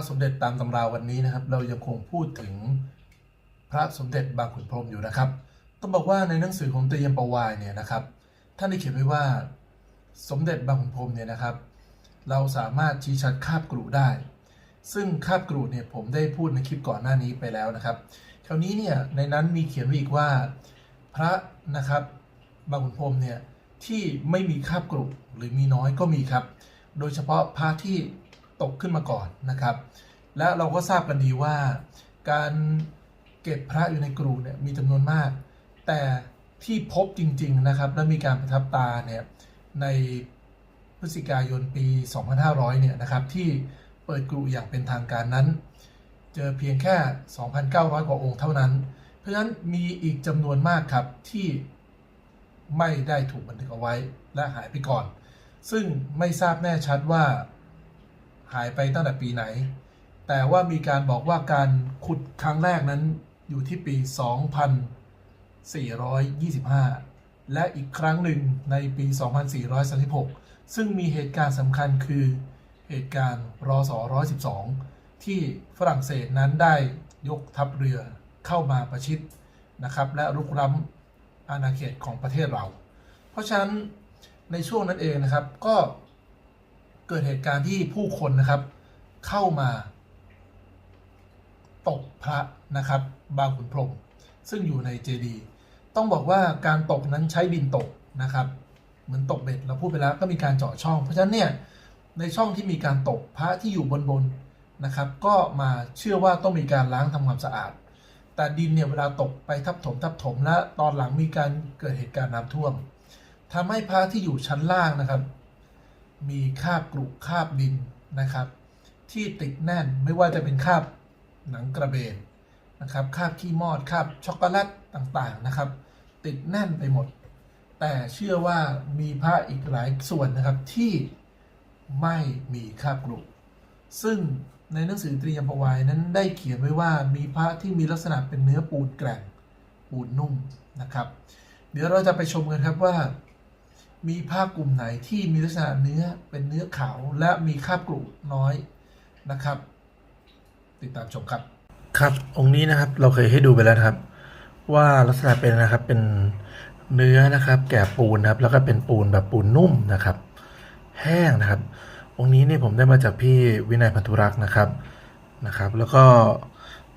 ระสมเด็จตามตำราวันนี้นะครับ เรายังคงพูดถึงพระสมเด็จบางขุนพรหมอยู่นะครับ ต้องบอกว่าในหนังสือของเตยมประวายเนี่ยนะครับท่านได้เขียนไว้ว่าสมเด็จบางขุนพรหมเนี่ยนะครับ เราสามารถชี้ชัดคาบกรุได้ ซึ่งคาบกรุเนี่ยผมได้พูดในคลิปก่อนหน้านี้ไปแล้วนะครับ คราวนี้เนี่ยในนั้นมีเขียนไว้อีกว่าพระนะครับบางขุนพรหมเนี่ยที่ไม่มีคาบกรุหรือมีน้อยก็มีครับ โดยเฉพาะพระที่ ตกขึ้นมาก่อนนะครับ และเราก็ทราบกันดีว่า การเก็บพระอยู่ในกรุเนี่ยมีจำนวนมาก แต่ที่พบจริง ๆนะครับ และมีการประทับตาเนี่ยในพฤศจิกายนปี 2500 เนี่ยนะครับที่เปิดกรุอย่างเป็นทางการนั้น เจอเพียงแค่ 2,900 กว่าองค์เท่านั้น เพราะฉะนั้นมีอีกจำนวนมากครับที่ไม่ได้ถูกบันทึกเอาไว้และหายไปก่อน ซึ่งไม่ทราบแน่ชัดว่า หายไปตั้งแต่ปีไหน แต่ว่ามีการบอกว่าการขุดครั้งแรกนั้นอยู่ที่ปี 2425 และอีกครั้งหนึ่งในปี 2436 ซึ่งมีเหตุการณ์สำคัญคือเหตุการณ์รอสอ112 ที่ฝรั่งเศสนั้นได้ยกทัพเรือเข้ามาประชิดนะครับ และรุกล้ำอาณาเขตของประเทศเรา เพราะฉะนั้นในช่วงนั้นเองนะครับก็ เกิดเหตุการณ์ที่ผู้คนนะครับ เข้ามา ตกพระนะครับ บางขุนพรหมซึ่งอยู่ในเจดีต้องบอกว่าการตกนั้นใช้ดินตกนะครับ เหมือนตกเบ็ดเราพูดไปแล้วก็มีการเจาะช่อง เพราะฉะนั้นเนี่ยในช่องที่มีการตกพระที่อยู่บนบนนะครับ ก็มาเชื่อว่าต้องมีการล้างทำความสะอาด แต่ดินเนี่ยเวลาตกไปทับถมทับถมและตอนหลังมีการเกิดเหตุการณ์น้ำท่วมทำให้พระที่อยู่ชั้นล่างนะครับ มีคราบกรุคราบดินนะครับ ที่ติดแน่นไม่ว่าจะเป็นคราบหนังกระเบนนะครับคราบขี้มอดคราบช็อกโกแลตต่างๆนะครับ ติดแน่นไปหมด แต่เชื่อว่ามีพระอีกหลายส่วนนะครับที่ไม่มีคราบกรุซึ่งในหนังสือตรียมพวายนั้นได้เขียนไว้ว่ามีพระที่มีลักษณะเป็นเนื้อปูนแกร่งปูนนุ่มนะครับ เดี๋ยวเราจะไปชมกันครับว่า มีผ้ากลุ่มไหนที่มีลักษณะเนื้อเป็นเนื้อขาวและมีคราบกรุน้อยนะครับ ติดตามชมครับ ครับองค์นี้นะครับเราเคยให้ดูไปแล้วครับ ว่าลักษณะเป็นนะครับเป็นเนื้อนะครับ แก่ปูนครับ แล้วก็เป็นปูนแบบปูนนุ่มนะครับ แห้งนะครับ องค์นี้เนี่ยผมได้มาจากพี่วินัยพันธุรักษ์นะครับนะครับ แล้วก็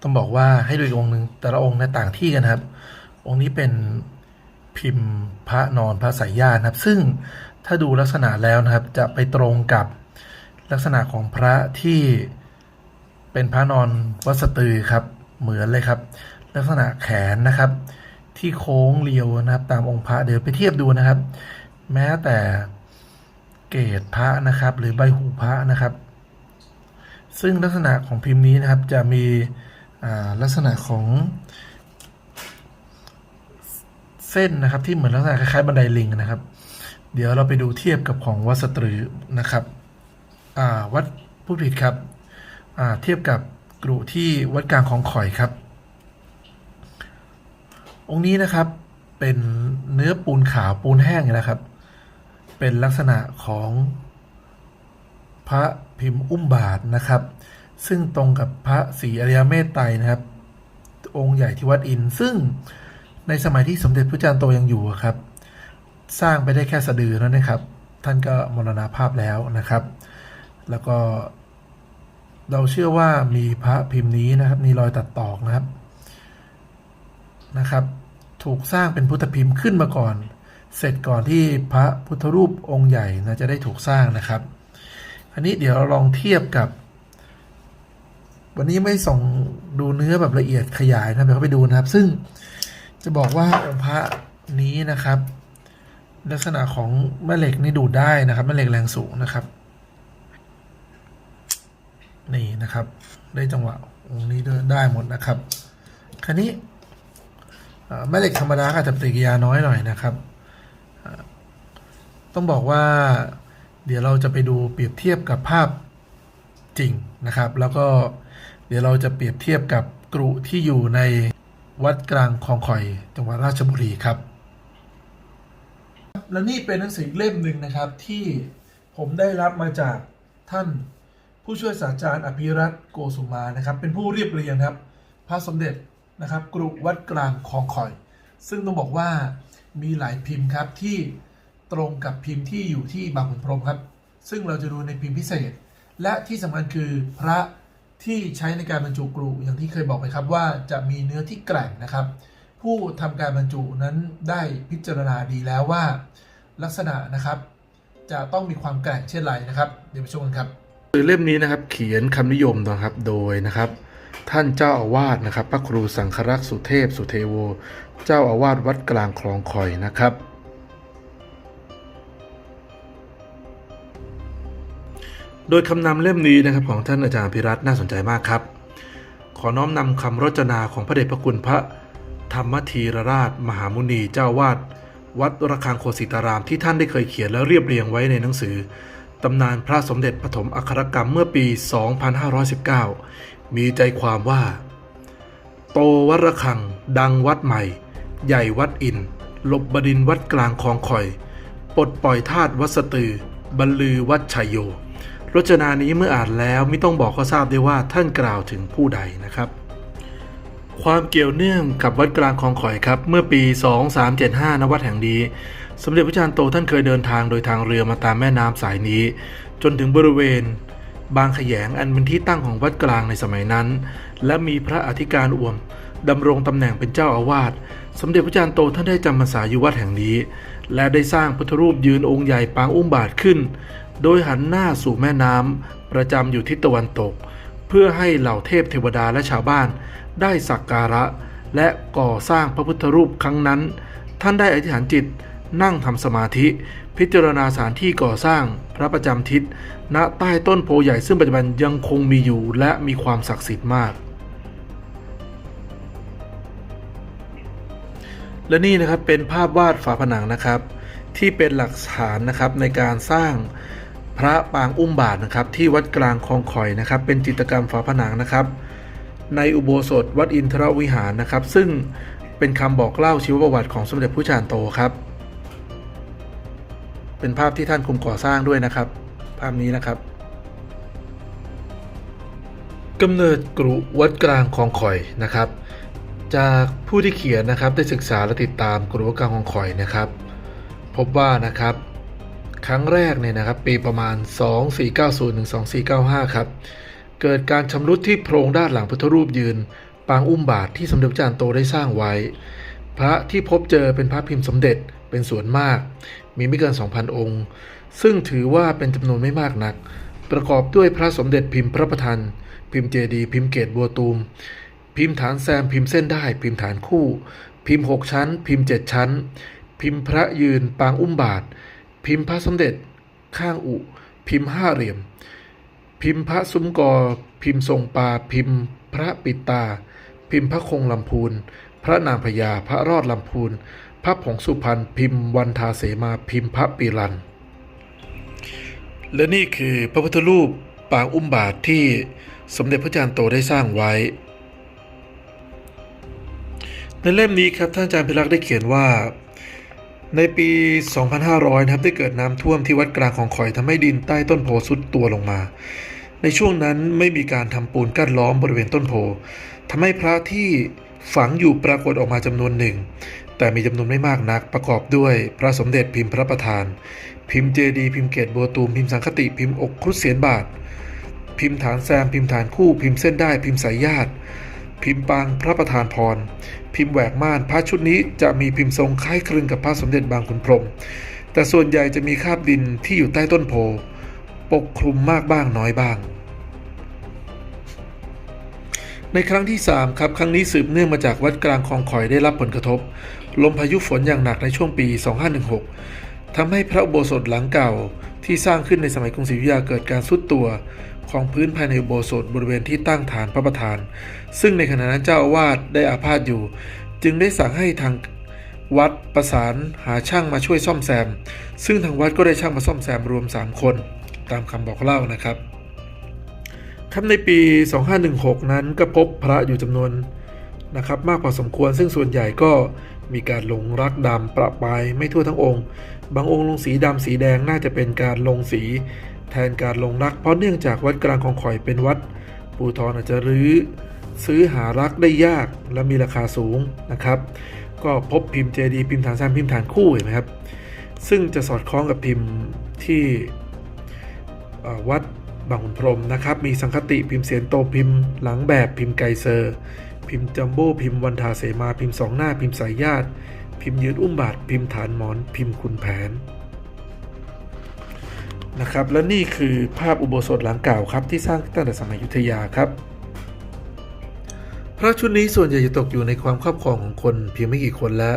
ต้องบอกว่าให้ดูอีกองค์หนึ่งแต่ละองค์เนี่ยต่างที่กันครับ องค์นี้เป็น พิมพ์พระนอนพระสายญาตนะครับ ซึ่งถ้าดูลักษณะแล้วนะครับจะไปตรงกับลักษณะของพระที่เป็นพระนอนวัสตือครับเหมือนเลยครับ ลักษณะแขนนะครับ ที่โค้งเรียวนะครับ ตามองค์พระเดี๋ยวไปเทียบดูนะครับ แม้แต่เกศพระนะครับ หรือใบหูพระนะครับ ซึ่งลักษณะของพิมพ์นี้นะครับจะมีลักษณะของ เส้นนะครับที่เหมือนลักษณะคล้ายๆบันไดลิงนะครับ เดี๋ยวเราไปดูเทียบกับของวัดสตรือนะครับอ่าวัดผู้ผิดครับอ่าเทียบกับกรุที่วัดกลางของข่อยครับ องค์นี้นะครับเป็นเนื้อปูนขาวปูนแห้งนะครับ เป็นลักษณะของพระพิมพ์อุ้มบาทนะครับ ซึ่งตรงกับพระศรีอริยเมตไตรนะครับ องค์ใหญ่ที่วัดอินซึ่ง ในสมัยที่สมเด็จพระจันทร์โตยังอยู่ครับ สร้างไปได้แค่สะดือแล้วนะครับ ท่านก็มรณภาพแล้วนะครับ แล้วก็เราเชื่อว่ามีพระพิมพ์นี้นะครับมีรอยตัดตอกนะครับนะครับ ถูกสร้างเป็นพุทธพิมพ์ขึ้นมาก่อน เสร็จก่อนที่พระพุทธรูปองค์ใหญ่นะจะได้ถูกสร้างนะครับ อันนี้เดี๋ยวเราลองเทียบกับ วันนี้ไม่ส่งดูเนื้อแบบละเอียดขยายนะเดี๋ยวเขาไปดูนะครับ ซึ่ง จะบอกว่าองค์พระนี้นะครับ ลักษณะของแม่เหล็กนี่ดูดได้นะครับแม่เหล็กแรงสูงนะครับนี่นะครับ ได้จังหวะองค์นี้ด้วยได้หมดนะครับคราวนี้แม่เหล็กธรรมดาอาจจะปฏิกิริยาน้อยหน่อยนะครับ ต้องบอกว่าเดี๋ยวเราจะไปดูเปรียบเทียบกับภาพจริงนะครับ แล้วก็เดี๋ยวเราจะเปรียบเทียบกับกรุที่อยู่ใน วัดกลางคลองข่อย จังหวัดราชบุรีครับ และนี่เป็นหนังสือเล่มหนึ่งนะครับที่ผมได้รับมาจากท่านผู้ช่วยศาสตราจารย์อภิรัตโกสุมานะครับ เป็นผู้เรียบเรียงครับ พระสมเด็จนะครับกรุวัดกลางคลองคอย ซึ่งต้องบอกว่ามีหลายพิมพ์ครับที่ตรงกับพิมพ์ที่อยู่ที่บางขุนพรมครับ ซึ่งเราจะดูในพิมพ์พิเศษ และที่สำคัญคือพระ ที่ใช้ในการบรรจุกรุอย่างที่เคยบอกไปครับว่าจะมีเนื้อที่แกร่งนะครับ ผู้ทำการบรรจุนั้นได้พิจารณาดีแล้วว่า ลักษณะนะครับ จะต้องมีความแกร่งเช่นไรนะครับ เดี๋ยวไปชมกันครับคือเล่มนี้นะครับเขียนคำนิยมนะครับโดยนะครับ ท่านเจ้าอาวาสนะครับ พระครูสังครักษ์สุเทพสุเทโว เจ้าอาวาสวัดกลางคลองคอยนะครับ ดยคำนำเล่มนี้นะครับของท่านอาจารย์พิรัตน่าสนใจมากครับ ขอน้อมนำคำรจนาของพระเดชพระคุณพระธรรมธีรราช มหามุนีเจ้าวาดวัดระฆังโคสิตารามที่ท่านได้เคยเขียนและเรียบเรียงไว้ในหนังสือตำนานพระสมเด็จปฐมอัครกรรมเมื่อปี 2519 มีใจความว่า โตวัดระฆัง ดังวัดใหม่ ใหญ่วัดอินลบบดินวัดกลางคลองคอย ปลดปล่อยทาตวัดสตือ บรรลือวัดชัยโย รจนานี้เมื่ออ่านแล้วไม่ต้องบอกก็ทราบได้ว่าท่านกล่าวถึงผู้ใดนะครับ ความเกี่ยวเนื่องกับวัดกลางคลองข่อยครับ เมื่อปี 2375ณวัดแห่งนี้ สมเด็จพระจารย์โตท่านเคยเดินทางโดยทางเรือมาตามแม่น้ำสายนี้ จนถึงบริเวณ บางขยงอันเป็นที่ตั้งของวัดกลางในสมัยนั้น และมีพระอธิการอ่วมดำรงตำแหน่งเป็นเจ้าอาวาส สมเด็จพระจารย์โตท่านได้จำพรรษาอยู่วัดแห่งนี้ และได้สร้างพุทธรูปยืนองค์ใหญ่ปางอุ้มบาทขึ้น โดยหันหน้าสู่แม่น้ำประจำอยู่ทิศตะวันตก เพื่อให้เหล่าเทพเทวดาและชาวบ้าน ได้สักการะ และก่อสร้างพระพุทธรูปครั้งนั้น ท่านได้อธิษฐานจิตนั่งทำสมาธิ พิจารณาสถานที่ก่อสร้างพระประจำทิศณใต้ต้นโพใหญ่ซึ่งปัจจุบันยังคงมีอยู่และมีความศักดิ์สิทธิ์มาก และนี่นะครับเป็นภาพวาดฝาผนังนะครับ ที่เป็นหลักฐานนะครับในการสร้าง พระปางอุ้มบาทนะครับ ที่วัดกลางคลองข่อยนะครับ เป็นจิตรกรรมฝาผนังนะครับ ในอุโบสถวัดอินทรวิหารนะครับ ซึ่งเป็นคำบอกเล่าชีวประวัติของสมเด็จพระจารย์โตครับ เป็นภาพที่ท่านคุมก่อสร้างด้วยนะครับ ภาพนี้นะครับกำเนิดกรุวัดกลางคลองข่อยนะครับ จากผู้ที่เขียนนะครับได้ศึกษาและติดตามกรุวัดกลางคลองข่อยนะครับ พบว่านะครับ ครั้งแรกเนี่ยนะครับ ปีประมาณ 2490ถึง2495 ครับ เกิดการชำรุดที่โพรงด้านหลังพุทธรูปยืน ปางอุ้มบาทที่สมเด็จพระจาร์โตได้สร้างไว้ พระที่พบเจอเป็นพระพิมพ์สมเด็จเป็นส่วนมาก มีไม่เกิน 2,000 องค์ ซึ่งถือว่าเป็นจำนวนไม่มากนัก ประกอบด้วยพระสมเด็จพิมพ์พระประธานพิมพ์เจดีพิมพ์เกตบัวตูม พิมพ์ฐานแซมพิมพ์เส้นได้ พิมพ์ฐานคู่ พิมพ์ 6 ชั้น พิมพ์ 7 ชั้น พิมพ์พระยืนปางอุ้มบาท พิมพ์พระสมเด็จ ข้างอุ พิมพ์ห้าเหลี่ยม พิมพ์พระซุ้มกอ พิมพ์ทรงปลาพิมพ์พระปิดตา พิมพ์พระคงลำพูน พระนางพญา พระรอดลำพูน พระผงสุพรรณ พิมพ์วันทาเสมา พิมพ์พระปีรัน และนี่คือพระพุทธรูปปางอุ้มบาทที่สมเด็จพระจารย์โตได้สร้างไว้ ในเล่มนี้ครับท่านอาจารย์พิรักษ์ได้เขียนว่า ในปี 2500 นะครับ ได้เกิดน้ำท่วมที่วัดกลางของข่อยทำให้ดินใต้ต้นโพสุดตัวลงมา ในช่วงนั้นไม่มีการทำปูนกั้นล้อมบริเวณต้นโพทำให้พระที่ฝังอยู่ปรากฏออกมาจำนวนหนึ่ง แต่มีจำนวนไม่มากนักประกอบด้วยพระสมเด็จพิมพ์พระประธาน พิมพ์เจดีพิมพ์เกตบัวตูมพิมพ์สังคติพิมพ์อกครุฑเสียนบาท พิมพ์ฐานแซมพิมพ์ฐานคู่ พิมพ์เส้นได้พิมพ์สายญาติ พิมพ์ปางพระประธานพร พิมพ์แหวกม่านพระชุดนี้จะมีพิมพ์ทรงคล้ายคลึงกับพระสมเด็จบางขุนพรหมแต่ส่วนใหญ่จะมีคราบดินที่อยู่ใต้ต้นโพปกคลุมมากบ้างน้อยบ้าง ในครั้งที่ 3 ครับ ครั้งนี้สืบเนื่องมาจากวัดกลางคลองข่อยได้รับผลกระทบ ลมพายุฝนอย่างหนักในช่วงปี 2516ทำให้พระอุโบสถหลังเก่าที่สร้างขึ้นในสมัยกรุงศรีอยุธยาเกิดการทรุดตัว ของพื้นภายในอุโบสถบริเวณที่ตั้งฐานพระประธาน ซึ่งในขณะนั้นเจ้าอาวาสได้อาพาธอยู่ จึงได้สั่งให้ทางวัดประสานหาช่างมาช่วยซ่อมแซม ซึ่งทางวัดก็ได้ช่างมาซ่อมแซมรวม 3 คน ตามคำบอกเล่านะครับครับในปี 2516 นั้นก็พบพระอยู่จำนวนนะครับมากพอสมควร ซึ่งส่วนใหญ่ก็มีการลงรักดำประปายไม่ทั่วทั้งองค์ บางองค์ลงสีดำสีแดงน่าจะเป็นการลงสี แทนการลงรัก เพราะเนื่องจากวัดกลางคลองข่อยเป็นวัด ปู่ทองอาจจะรื้อซื้อหารักได้ยากและมีราคาสูงนะครับ ก็พบพิมพ์เจดีพิมพ์ฐานสร้างพิมพ์ฐานคู่เห็นไหมครับ ซึ่งจะสอดคล้องกับพิมพ์ที่วัดบางขุนพรมนะครับ มีสังคติพิมพ์เสียนโตพิมพ์หลังแบบพิมพ์ไกเซอร์ พิมพ์จัมโบ้พิมพ์วันทาเสมาพิมพ์สองหน้าพิมพ์สายญาติ พิมพ์ยืนอุ้มบาทพิมพ์ฐานหมอน พิมพ์คุณแผน นะครับ และนี่คือภาพอุโบสถหลังเก่าครับที่สร้างตั้งแต่สมัยยุธยาครับ พระชุดนี้ส่วนใหญ่จะตกอยู่ในความครอบครองของคนเพียงไม่กี่คนและ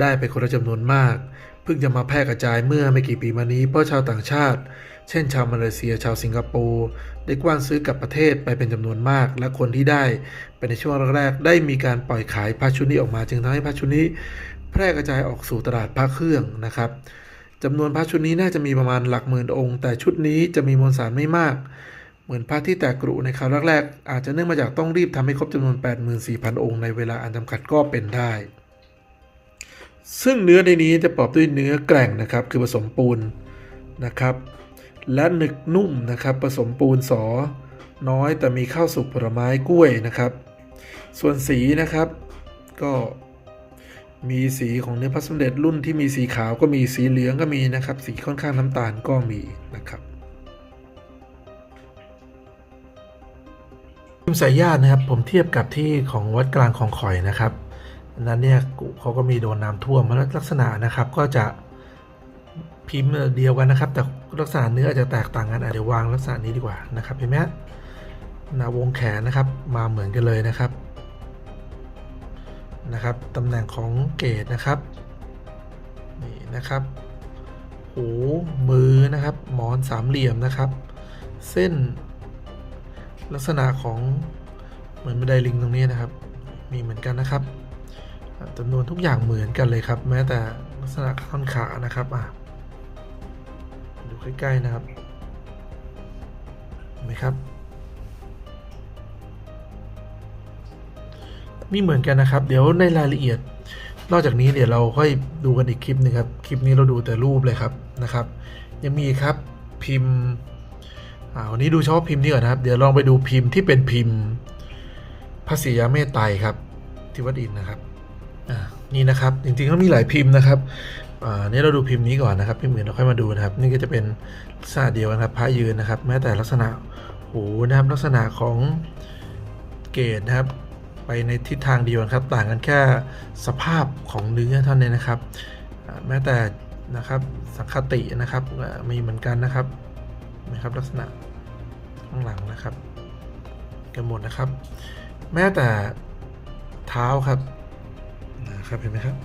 ได้ไปคนละจำนวนมาก เพิ่งจะมาแพร่กระจายเมื่อไม่กี่ปีมานี้เพราะชาวต่างชาติ เช่น ชาวมาเลเซีย ชาวสิงคโปร์ได้กว้านซื้อกลับประเทศไปเป็นจำนวนมาก และคนที่ได้ไปในช่วงแรกๆได้มีการปล่อยขายพระชุดนี้ออกมา จึงทำให้พระชุดนี้แพร่กระจายออกสู่ตลาดพระเครื่องนะครับ จำนวนพระชุดนี้น่าจะมีประมาณหลักหมื่นองค์ แต่ชุดนี้จะมีมวลสารไม่มาก เหมือนพระที่แตกกรุในคราวแรกๆอาจจะเนื่องมาจากต้องรีบทำให้ครบจำนวน 84,000 องค์ในเวลาอันจำกัดก็เป็นได้ ซึ่งเนื้อในนี้จะประกอบด้วยเนื้อแกร่งนะครับ คือผสมปูนนะครับ และหนึกนุ่มนะครับ ผสมปูนสอ น้อยแต่มีข้าวสุกผลไม้กล้วยนะครับ ส่วนสีนะครับ ก็ มีสีของเนื้อพระสมเด็จรุ่นที่มีสีขาวก็มีสีเหลืองก็มีนะครับ สีค่อนข้างน้ำตาลก็มีนะครับพิมพ์สายญาตินะครับผมเทียบกับที่ของวัดกลางของข่อยนะครับนั้นเนี่ยเขาก็มีโดนน้ำท่วมแล้วลักษณะนะครับก็จะพิมพ์เดียวกันนะครับ แต่ลักษณะเนื้ออาจจะแตกต่างกันอาจจะวางลักษณะนี้ดีกว่านะครับเห็นไหมนาวงแขนนะครับมาเหมือนกันเลยนะครับ นะครับตำแหน่งของเกตนะครับนี่นะครับหูมือนะครับ หมอนสามเหลี่ยมนะครับ เส้นลักษณะของเหมือนบันไดลิงตรงนี้นะครับ มีเหมือนกันนะครับจำนวนทุกอย่างเหมือนกันเลยครับ แม้แต่ลักษณะท่อนขานะครับอะดูใกล้ๆนะครับเห็นไหมครับ ไมีเหมือนกันนะครับ เดี๋ยวในรายละเอียด นอกจากนี้เดี๋ยวเราค่อยดูกันอีกคลิปหนึงครับ คลิปนี้เราดูแต่รูปเลยครับนะครับ ยังมีครับพิมพ์อ่าวันนี้ดูเฉพาะพิมพ์นี้ก่อนนะครับ เดี๋ยวลองไปดูพิมพ์ที่เป็นพิมพ์พระศรียาเมตไตรครับที่วัดอินนะครับอ่านี่นะครับ จริงๆแล้วมีหลายพิมพ์นะครับอ่านี่เราดูพิมพ์นี้ก่อนนะครับพิมพ์อื่นเราค่อยมาดูนะครับ นี่ก็จะเป็นลักษณะเดียวกันครับพระยืนนะครับ แม้แต่ลักษณะหูนะครับลักษณะของเกตนะครับ ไปในทิศทางเดียวกันครับ ต่างกันแค่สภาพของเนื้อเท่านั้นนะครับ แม้แต่นะครับสังคตินะครับมีเหมือนกันนะครับนะครับ ลักษณะข้างหลังนะครับกันหมดนะครับ แม้แต่เท้าครับนะครับเห็นไหมครับ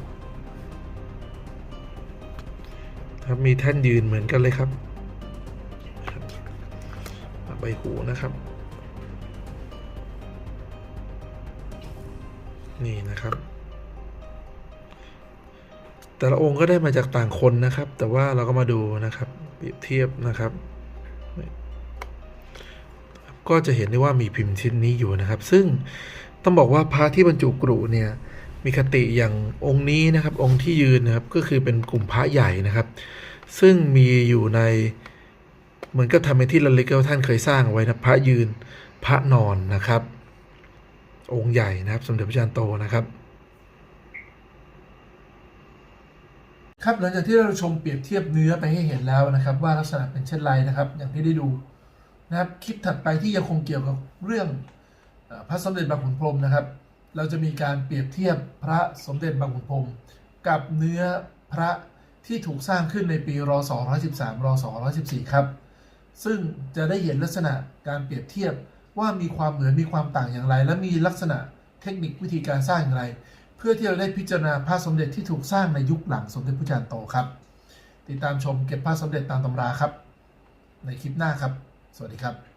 ครับมีแท่นยืนเหมือนกันเลยครับ ใบหูนะครับ นี่นะครับ แต่ละองค์ก็ได้มาจากต่างคนนะครับ แต่ว่าเราก็มาดูนะครับเปรียบเทียบนะครับ ก็จะเห็นได้ว่ามีพิมพ์ชิ้นนี้อยู่นะครับ ซึ่งต้องบอกว่าพระที่บรรจุกรุเนี่ยมีคติอย่างองค์นี้นะครับ องค์ที่ยืนนะครับก็คือเป็นกลุ่มพระใหญ่นะครับ ซึ่งมีอยู่ในเหมือนกับทำเป็นที่ระลึกว่าท่านเคยสร้างเอาไว้นะพระยืนพระนอนนะครับ องค์ใหญ่นะครับ สมเด็จพระจันทร์โตนะครับ ครับหลังจากที่เราชมเปรียบเทียบเนื้อไปให้เห็นแล้วนะครับ ว่าลักษณะเป็นเช่นไรนะครับ อย่างที่ได้ดูนะครับคลิปถัดไปที่ยังคงเกี่ยวกับเรื่องพระสมเด็จบางขุนพรมนะครับ เราจะมีการเปรียบเทียบพระสมเด็จบางขุนพรมกับเนื้อพระที่ถูกสร้างขึ้นในปีรศ113รศ114 ครับ ซึ่งจะได้เห็นลักษณะการเปรียบเทียบ ว่ามีความเหมือนมีความต่างอย่างไร และมีลักษณะเทคนิควิธีการสร้างอย่างไร เพื่อที่เราได้พิจารณาพระสมเด็จที่ถูกสร้างในยุคหลังสมเด็จพระจันทร์โตครับ ติดตามชมเก็บพระสมเด็จตามตำราครับ ในคลิปหน้าครับ สวัสดีครับ